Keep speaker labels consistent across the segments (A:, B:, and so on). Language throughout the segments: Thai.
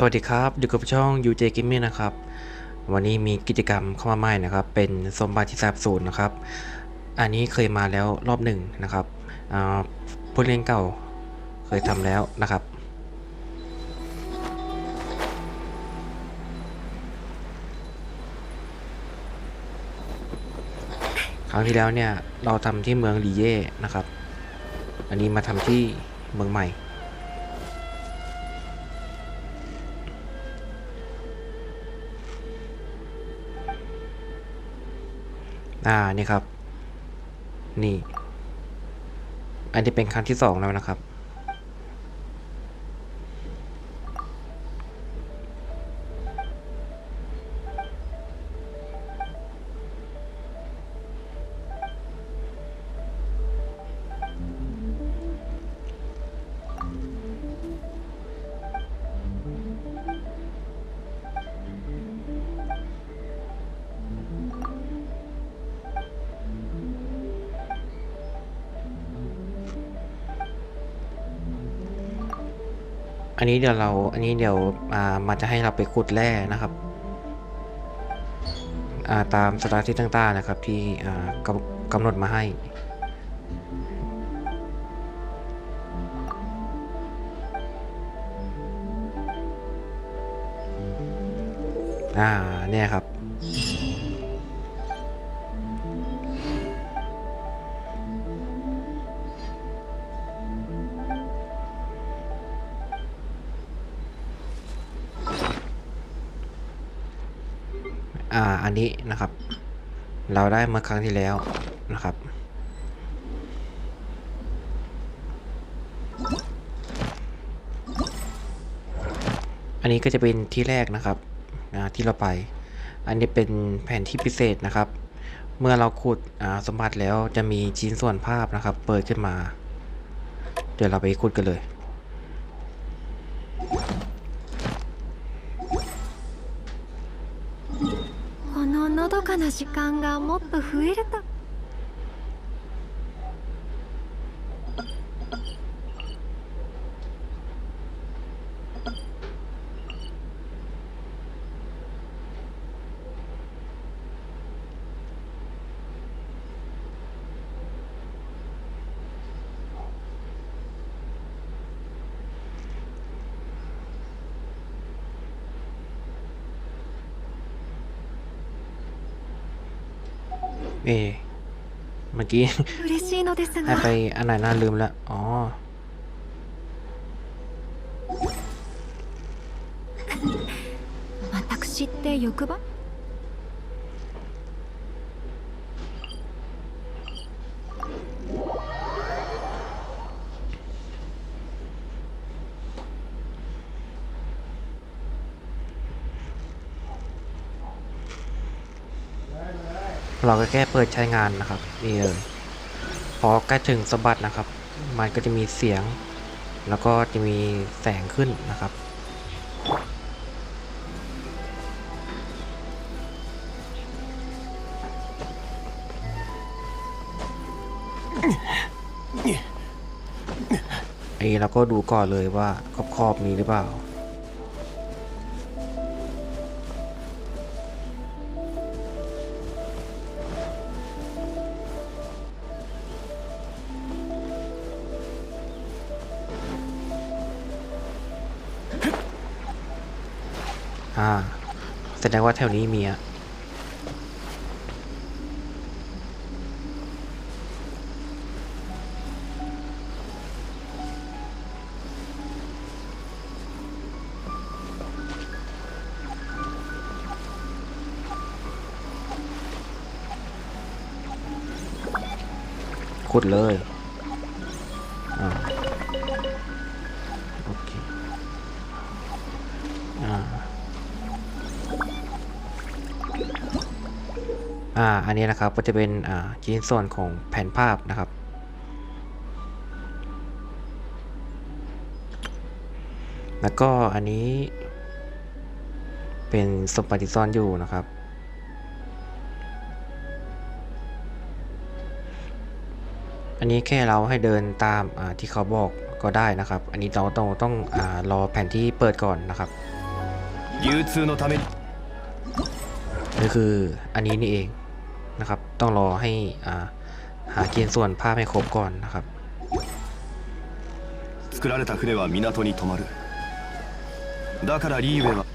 A: สวัสดีครับอยู่กับช่อง UJ Gaming นะครับ วันนี้มีกิจกรรมเข้ามาใหม่นะครับ เป็นสมบัติที่แสบสูนนะครับ อันนี้เคยมาแล้วรอบหนึ่งนะครับอ่าผู้เล่นเก่าเคยทำแล้วนะครับ ครั้งที่แล้วเนี่ยเราทำที่เมืองลีเย่นะครับ อันนี้มาทำที่เมืองใหม่ อ่านี่ครับ นี่ อันนี้เป็นครั้งที่สองแล้วนะครับ อันนี้เดี๋ยวเราอันนี้เดี๋ยวอ่ามันจะให้เราไปขุดแร่นะครับอ่าตามสถานที่ต่างๆนะครับที่อ่ากำกำหนดมาให้อ่าเนี่ยครับ อ่าอันนี้นะครับ เราได้เมื่อครั้งที่แล้วนะครับ อันนี้ก็จะเป็นที่แรกนะครับอ่าที่เราไป อันนี้เป็นแผนที่พิเศษนะครับ เมื่อเราขุดอ่าสมบัติแล้วจะมีชิ้นส่วนภาพนะครับ เปิดขึ้นมา เดี๋ยวเราไปขุดกันเลย
B: 時間がもっと増えると。
A: เอะเมื่อกี้
B: 嬉しいのです
A: ให้
B: が
A: ไปอันไหนน่าลืมแล้ว อ๋อ
B: 私って欲張
A: เราก็แค่เปิดใช้งานนะครับนี่เลยพอใกล้ถึงสมบัตินะครับ มันก็จะมีเสียง แล้วก็จะมีแสงขึ้นนะครับอันนี้เราก็ดูก่อนเลยว่าขอบๆมีหรือเปล่า ดงว่าแถวนี้มีอะขุดเลย อ่าอันนี้นะครับก็จะเป็นอ่ชิ้นส่วนของแผ่นภาพนะครับ แล้วก็อันนี้ เป็นสมบัติซ่อนอยู่นะครับอันนี้แค่เราให้เดินตามาที่เขาบอกก็ได้นะครับ อันนี้เราต้องต้องรอแผ่นที่เปิดก่อนนะครับนี่คืออันนี้นี่เอง นะครับ ต้องรอให้อ่าหาชิ้นส่วนภาพให้ครบก่อนนะครับ
C: 作られた船は港に止まるだからリーウェは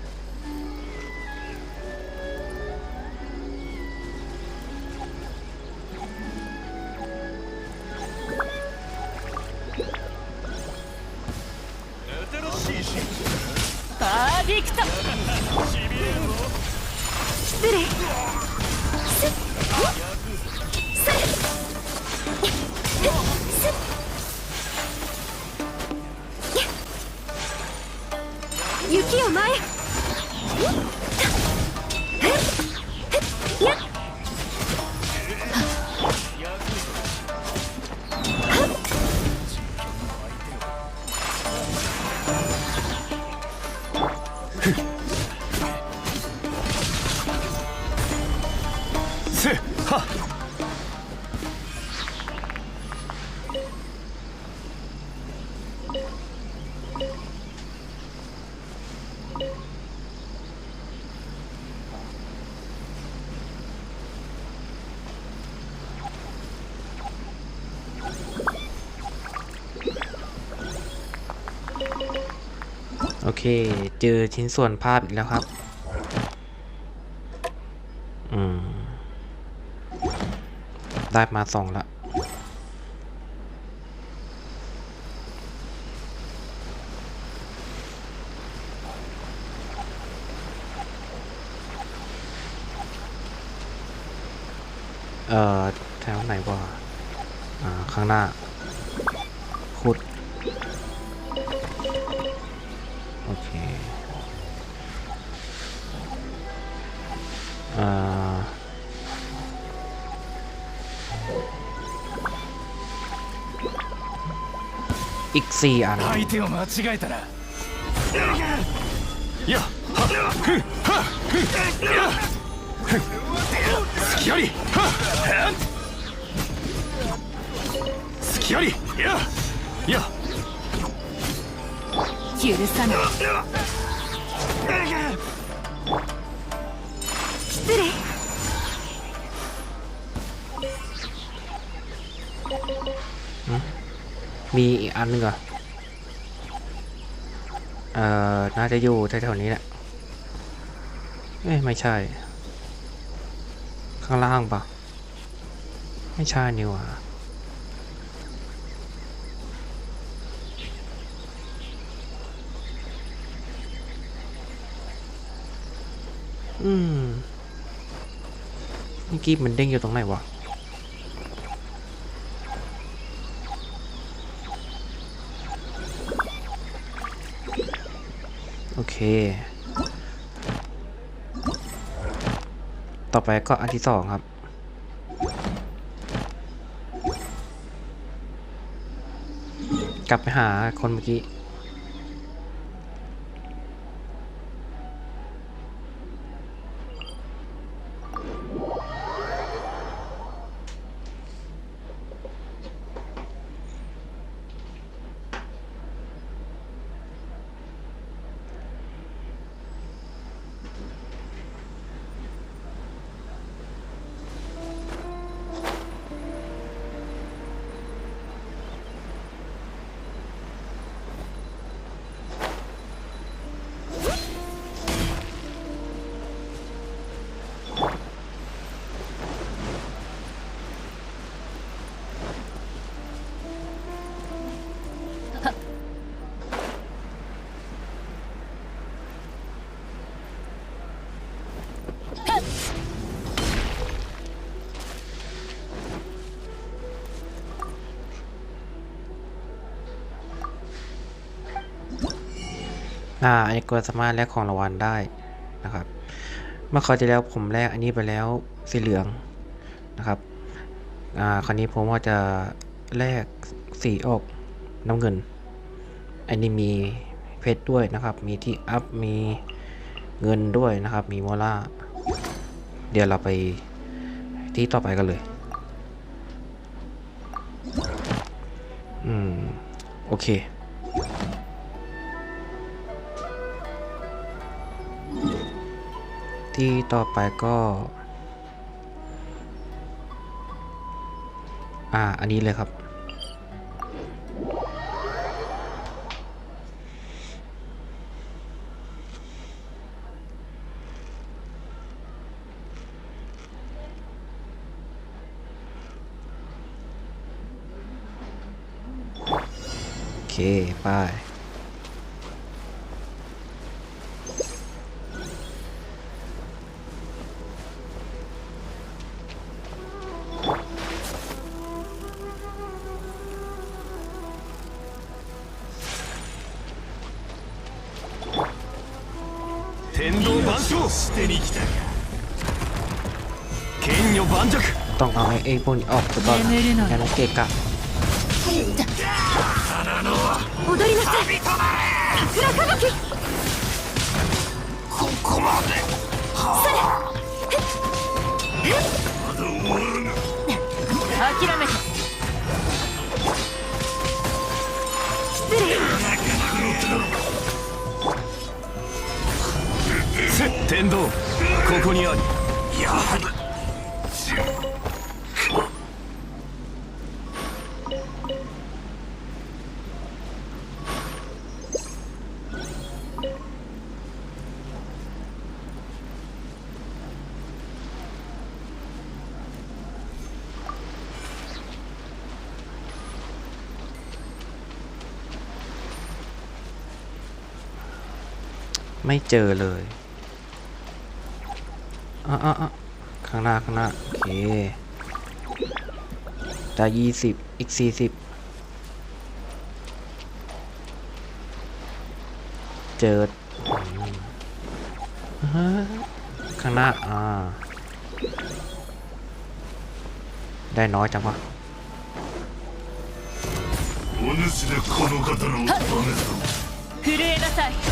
A: โอเค เจอชิ้นส่วนภาพอีกแล้วครับ อืม ได้มาสองละเอ่อแถวไหนวะอ่า ข้างหน้า อีกสี่อัน
C: 相手を間違えたらいやはっふんはっふんやふん隙ありはっはん隙ありやや
D: 許さない
B: 失礼
A: มีอีกอันหนึงเหรอ เอ่อ น่าจะอยู่แถวๆนี้แหละเอ้ยไม่ใช่ ข้างล่างปะไม่ใช่นี่หว่าอืมเมื่อกี้มันเด้งอยู่ตรงไหนวะ โอเค ต่อไปก็อันที่สองครับ กลับไปหาคนเมื่อกี้ อ่าอันนี้ก็สามารถแลกของรางวัลได้นะครับ เมื่อคราวที่แล้วผมแลกอันนี้ไปแล้วสีเหลืองนะครับอ่าคราวนี้ผมว่าจะแลกสีออกน้ำเงิน อันนี้มีเพชรด้วยนะครับ มีที่อัพ มีเงินด้วยนะครับ มีโมล่า เดี๋ยวเราไปที่ต่อไปกันเลย อืม โอเค ที่ต่อไปก็อ่า อันนี้เลยครับ โอเค ไป
C: 万象してに来たか剣女盤石
A: ต้องเอาไอ้ไอ้พวกนี้ออกไปก่อน
D: 眠るのよ
A: แค่นั้นเกะกะ
B: 踊りなさい桜吹雪
C: ここまで
D: 諦めて
C: せ 天道ここにありやはり
A: ไม่เจอเลย อ่ะอ่ะอ่ะข้างหน้า ข้างหน้า โอเคจะยี่สิบอีกสี่สิบเจออืมฮะข้างหน้า อ่า ได้น้อยจังวะ
C: お主でこの刀を止めた
D: 震えなさい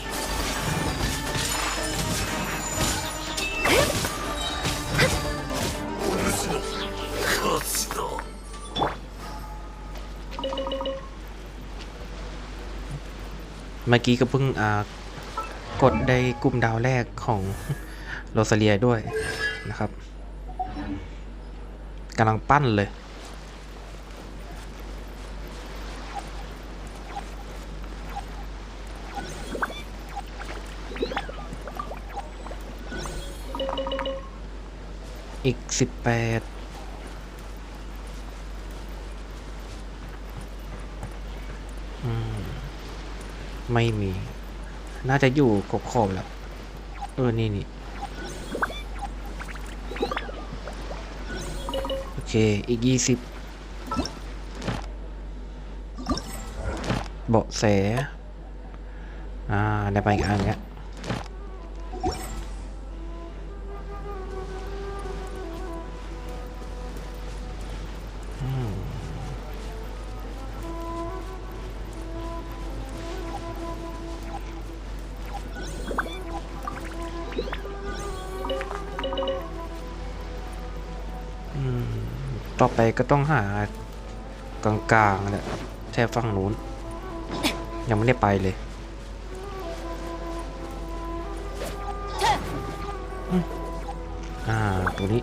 A: เมื่อกี้ก็เพิ่งกดได้กลุ่มดาวแรกของโรสเลียด้วยนะครับกำลังปั้นเลย อีก 18 ไม่มี น่าจะอยู่ขอบขอบแล้ว เออ นี่นี่โอเค อีกยี่สิบเบาะแส อ่า ได้ไปอีกอันแล้ว ต่อไปก็ต้องหากลางๆแหละแค่ฝั่งนู้น ยังไม่ได้ไปเลยอ่าตัวนี้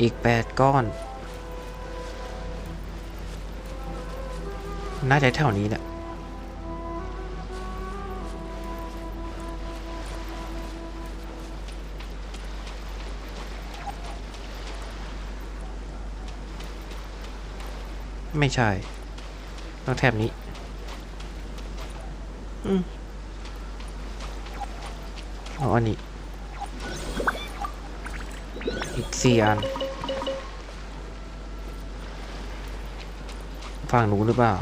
A: อีกแปดก้อน น่าจะแถวนี้แหละ ไม่ใช่ต้องแถบนี้ อืมอาอันนี้ อีกสี่อัน ฝั่งหนูนหรือเปล่า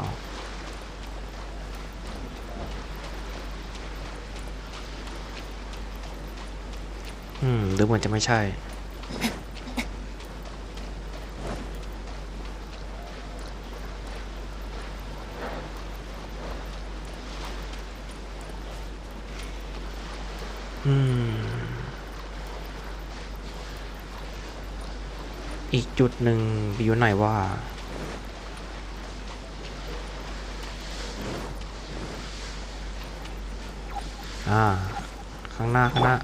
A: อืมหรือเหมือนจะไม่ใช่ จุดหนึ่งอยู่ไหนว่า อ่า ข้างหน้า ข้างหน้า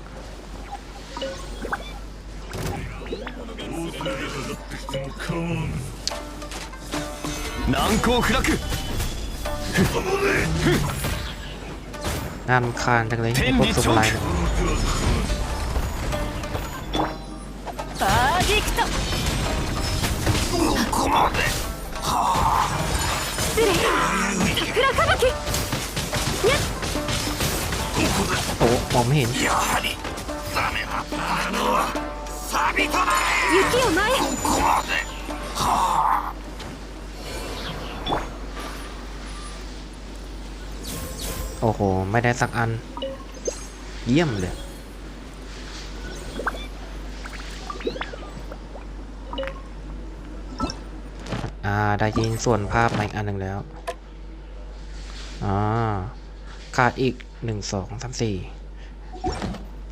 C: 難攻不落
A: น่ารำคาญจังเลย
C: 天
A: พวก
C: 理
A: สุ
C: チョ
A: ไล
C: ー
A: เนี่ย
D: バーディクト
A: โอ้มองไม่เห็น
C: やはりダメだったのはサビトだ
B: 雪を前へ
C: ここまで
A: โอ้โห ไม่ได้สักอัน เยี่ยมเลย ได้ยินส่วนภาพมาอีกอันหนึ่งแล้วอ่าขาดอีกหนึ่งสองสามสี่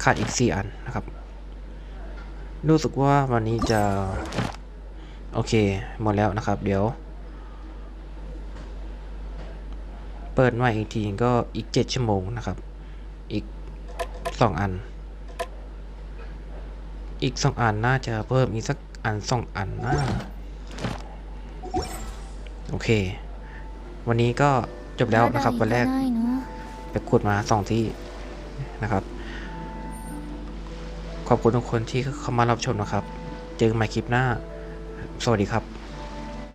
A: ขาดอีกสี่อันนะครับ รู้สึกว่าวันนี้จะ โอเค หมดแล้วนะครับ เดี๋ยว เปิดใหม่อีกทีก็อีก7ชั่วโมงนะครับ อีก2อัน อีก2อันน่าจะเพิ่มอีกสักอัน2อันนะ โอเค วันนี้ก็จบแล้วนะครับ วันแรกไปขุดมาสองที่นะครับ ขอบคุณทุกคนที่เข้ามารับชมนะครับ เจอกันใหม่คลิปหน้า สวัสดีครับ